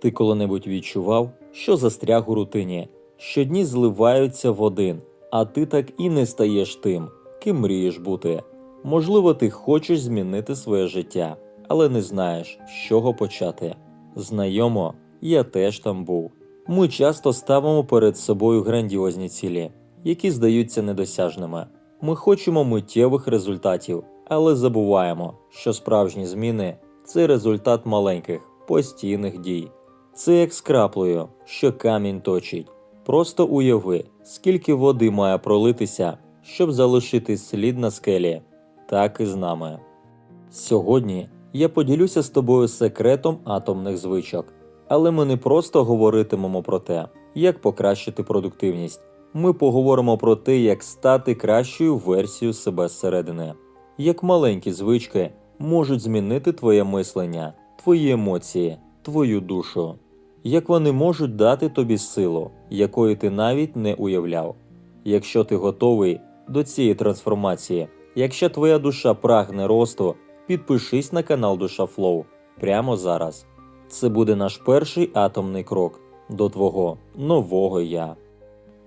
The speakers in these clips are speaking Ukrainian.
Ти коли-небудь відчував, що застряг у рутині, що дні зливаються в один, а ти так і не стаєш тим, ким мрієш бути. Можливо, ти хочеш змінити своє життя, але не знаєш, з чого почати. Знайомо, я теж там був. Ми часто ставимо перед собою грандіозні цілі, які здаються недосяжними. Ми хочемо миттєвих результатів, але забуваємо, що справжні зміни це результат маленьких, постійних дій. Це як з краплею, що камінь точить. Просто уяви, скільки води має пролитися, щоб залишити слід на скелі, так і з нами. Сьогодні я поділюся з тобою секретом атомних звичок, але ми не просто говоритимемо про те, як покращити продуктивність. Ми поговоримо про те, як стати кращою версією себе зсередини, як маленькі звички можуть змінити твоє мислення, твої емоції, твою душу, як вони можуть дати тобі силу, якої ти навіть не уявляв. Якщо ти готовий до цієї трансформації, якщо твоя душа прагне росту, підпишись на канал Душа Флоу прямо зараз. Це буде наш перший атомний крок до твого нового я.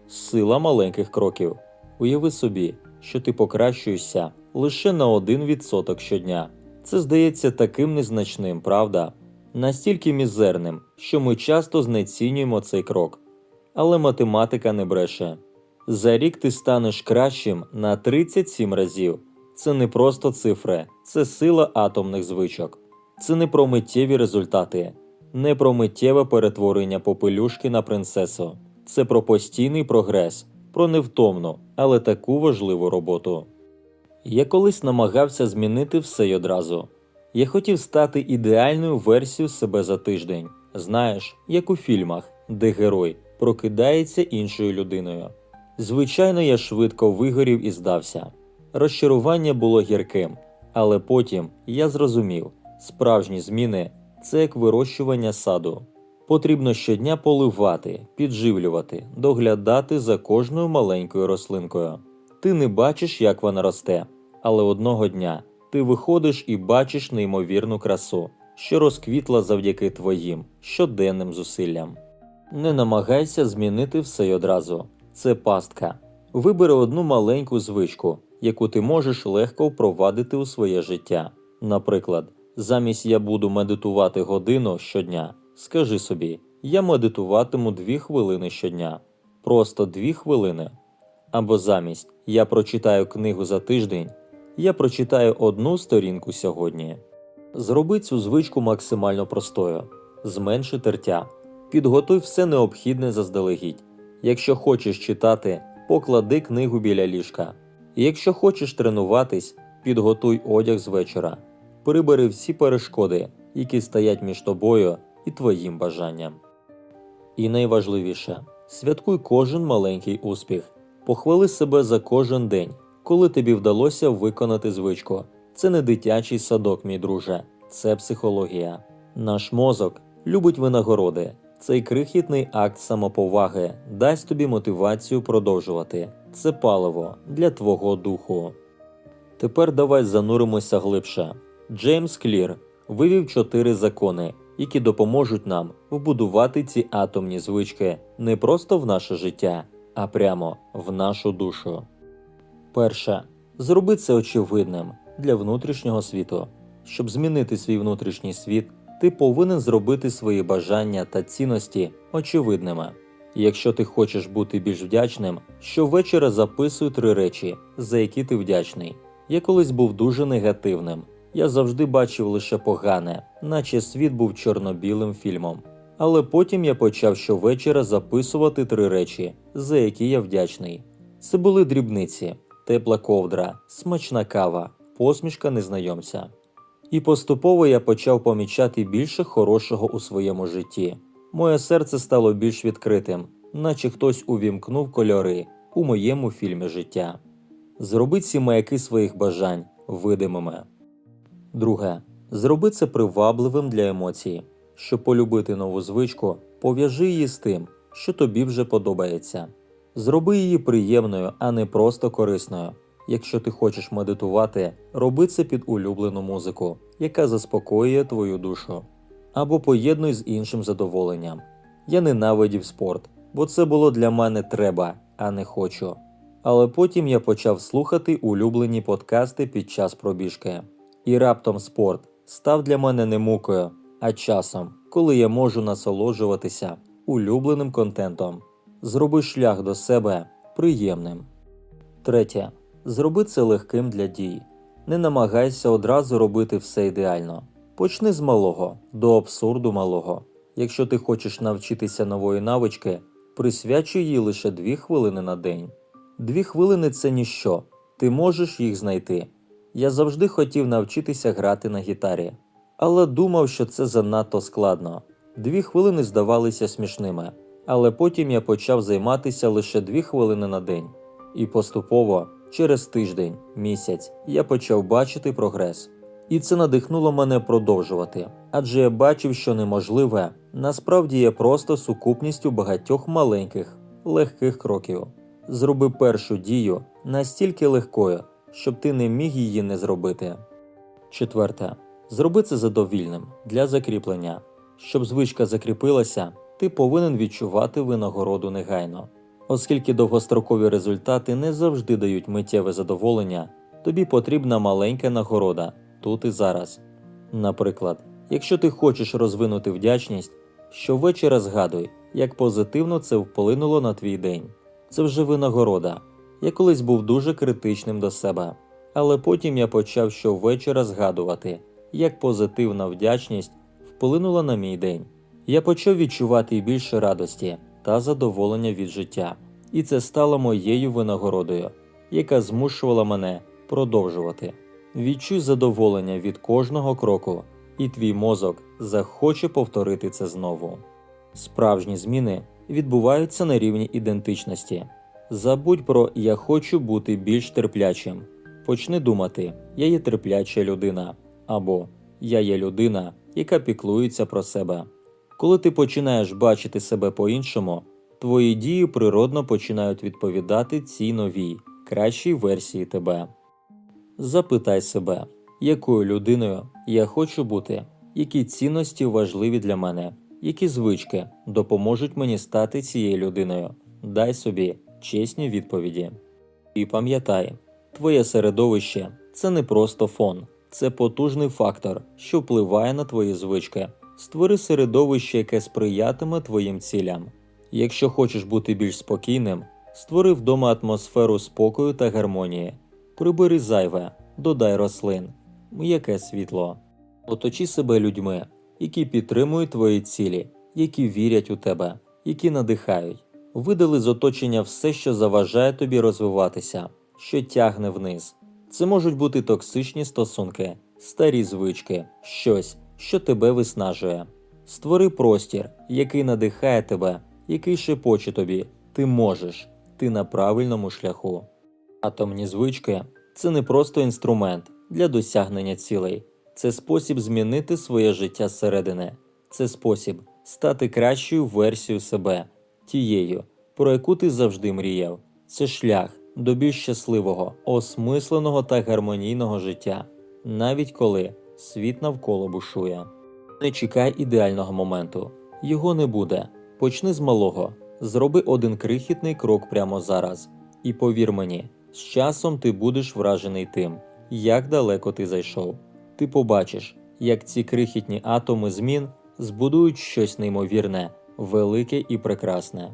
Сила маленьких кроків. Уяви собі, що ти покращуєшся лише на 1% щодня. Це здається таким незначним, правда? Настільки мізерним, що ми часто знецінюємо цей крок. Але математика не бреше. За рік ти станеш кращим на 37 разів. Це не просто цифри, це сила атомних звичок. Це не про миттєві результати, не про миттєве перетворення попелюшки на принцесу. Це про постійний прогрес, про невтомну, але таку важливу роботу. Я колись намагався змінити все й одразу. Я хотів стати ідеальною версією себе за тиждень, знаєш, як у фільмах, де герой прокидається іншою людиною. Звичайно, я швидко вигорів і здався. Розчарування було гірким, але потім я зрозумів, справжні зміни це як вирощування саду. Потрібно щодня поливати, підживлювати, доглядати за кожною маленькою рослинкою. Ти не бачиш, як вона росте, але одного дня ти виходиш і бачиш неймовірну красу, що розквітла завдяки твоїм щоденним зусиллям. Не намагайся змінити все й одразу. Це пастка. Вибери одну маленьку звичку, яку ти можеш легко впровадити у своє життя. Наприклад, замість я буду медитувати годину щодня, скажи собі, я медитуватиму 2 хвилини щодня. Просто 2 хвилини. Або замість я прочитаю книгу за тиждень, я прочитаю одну сторінку сьогодні. Зроби цю звичку максимально простою, зменши тертя, підготуй все необхідне заздалегідь. Якщо хочеш читати, поклади книгу біля ліжка. Якщо хочеш тренуватись, підготуй одяг з вечора. Прибери всі перешкоди, які стоять між тобою і твоїм бажанням. І найважливіше святкуй кожен маленький успіх, похвали себе за кожен день, коли тобі вдалося виконати звичку. Це не дитячий садок, мій друже, це психологія. Наш мозок любить винагороди. Цей крихітний акт самоповаги дасть тобі мотивацію продовжувати. Це паливо для твого духу. Тепер давай зануримося глибше. Джеймс Клір вивів чотири закони, які допоможуть нам вбудувати ці атомні звички не просто в наше життя, а прямо в нашу душу. Перше. Зроби це очевидним для внутрішнього світу. Щоб змінити свій внутрішній світ, ти повинен зробити свої бажання та цінності очевидними. Якщо ти хочеш бути більш вдячним, щовечора записуй три речі, за які ти вдячний. Я колись був дуже негативним. Я завжди бачив лише погане, наче світ був чорно-білим фільмом. Але потім я почав щовечора записувати три речі, за які я вдячний. Це були дрібниці, тепла ковдра, смачна кава, посмішка незнайомця. І поступово я почав помічати більше хорошого у своєму житті. Моє серце стало більш відкритим, наче хтось увімкнув кольори у моєму фільмі життя. Зроби ці маяки своїх бажань видимими. Друге. Зроби це привабливим для емоцій. Щоб полюбити нову звичку, пов'яжи її з тим, що тобі вже подобається. Зроби її приємною, а не просто корисною. Якщо ти хочеш медитувати, роби це під улюблену музику, яка заспокоює твою душу. або поєднуй з іншим задоволенням. Я ненавидів спорт, бо це було для мене треба, а не хочу. Але потім я почав слухати улюблені подкасти під час пробіжки. І раптом спорт став для мене не мукою, а часом, коли я можу насолоджуватися улюбленим контентом. Зроби шлях до себе приємним. Третє. Зроби це легким для дій. Не намагайся одразу робити все ідеально. Почни з малого, до абсурду малого. Якщо ти хочеш навчитися нової навички, присвячуй їй лише 2 хвилини на день. Дві хвилини це ніщо, ти можеш їх знайти. Я завжди хотів навчитися грати на гітарі, але думав, що це занадто складно. Дві хвилини здавалися смішними, але потім я почав займатися лише дві хвилини на день. І поступово, через тиждень, місяць, я почав бачити прогрес. І це надихнуло мене продовжувати, адже я бачив, що неможливе насправді є просто сукупністю багатьох маленьких, легких кроків. Зроби першу дію настільки легкою, щоб ти не міг її не зробити. Четверте. Зроби це задовільним для закріплення. Щоб звичка закріпилася, ти повинен відчувати винагороду негайно. Оскільки довгострокові результати не завжди дають миттєве задоволення, тобі потрібна маленька нагорода тут і зараз. Наприклад, якщо ти хочеш розвинути вдячність, щовечора згадуй, як позитивно це вплинуло на твій день. Це вже винагорода. Я колись був дуже критичним до себе, але потім я почав щовечора згадувати, як позитивна вдячність вплинула на мій день. Я почав відчувати більше радості та задоволення від життя, і це стало моєю винагородою, яка змушувала мене продовжувати. Відчуй задоволення від кожного кроку, і твій мозок захоче повторити це знову. Справжні зміни відбуваються на рівні ідентичності. Забудь про я хочу бути більш терплячим. Почни думати, я є терпляча людина або я є людина, яка піклується про себе. Коли ти починаєш бачити себе по-іншому, твої дії природно починають відповідати цій новій, кращій версії тебе. Запитай себе, якою людиною я хочу бути, які цінності важливі для мене, які звички допоможуть мені стати цією людиною. Дай собі чесні відповіді. І пам'ятай, твоє середовище це не просто фон, це потужний фактор, що впливає на твої звички. Створи середовище, яке сприятиме твоїм цілям. Якщо хочеш бути більш спокійним, створи вдома атмосферу спокою та гармонії. Прибери зайве, додай рослин, м'яке світло. Оточи себе людьми, які підтримують твої цілі, які вірять у тебе, які надихають. Видали з оточення все, що заважає тобі розвиватися, що тягне вниз. Це можуть бути токсичні стосунки, старі звички, щось, що тебе виснажує. Створи простір, який надихає тебе, який шепоче тобі, ти можеш, ти на правильному шляху. Атомні звички це не просто інструмент для досягнення цілей, це спосіб змінити своє життя зсередини, це спосіб стати кращою версією себе, тією, про яку ти завжди мріяв. Це шлях до більш щасливого, осмисленого та гармонійного життя, навіть коли світ навколо бушує. Не чекай ідеального моменту, його не буде. Почни з малого, зроби один крихітний крок прямо зараз, і повір мені, з часом ти будеш вражений тим, як далеко ти зайшов. Ти побачиш, як ці крихітні атоми змін збудують щось неймовірне, велике і прекрасне.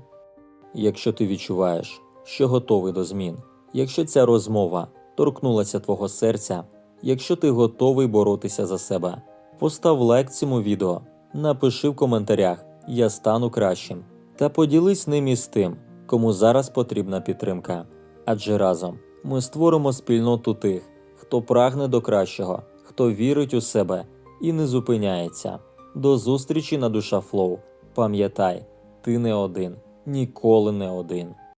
Якщо ти відчуваєш, що готовий до змін, якщо ця розмова торкнулася твого серця, якщо ти готовий боротися за себе, постав лайк цьому відео, напиши в коментарях Я стану кращим та поділись ним із тим, кому зараз потрібна підтримка. Адже разом ми створимо спільноту тих, хто прагне до кращого, хто вірить у себе і не зупиняється. До зустрічі на душа Флоу. Пам'ятай, ти не один, ніколи не один.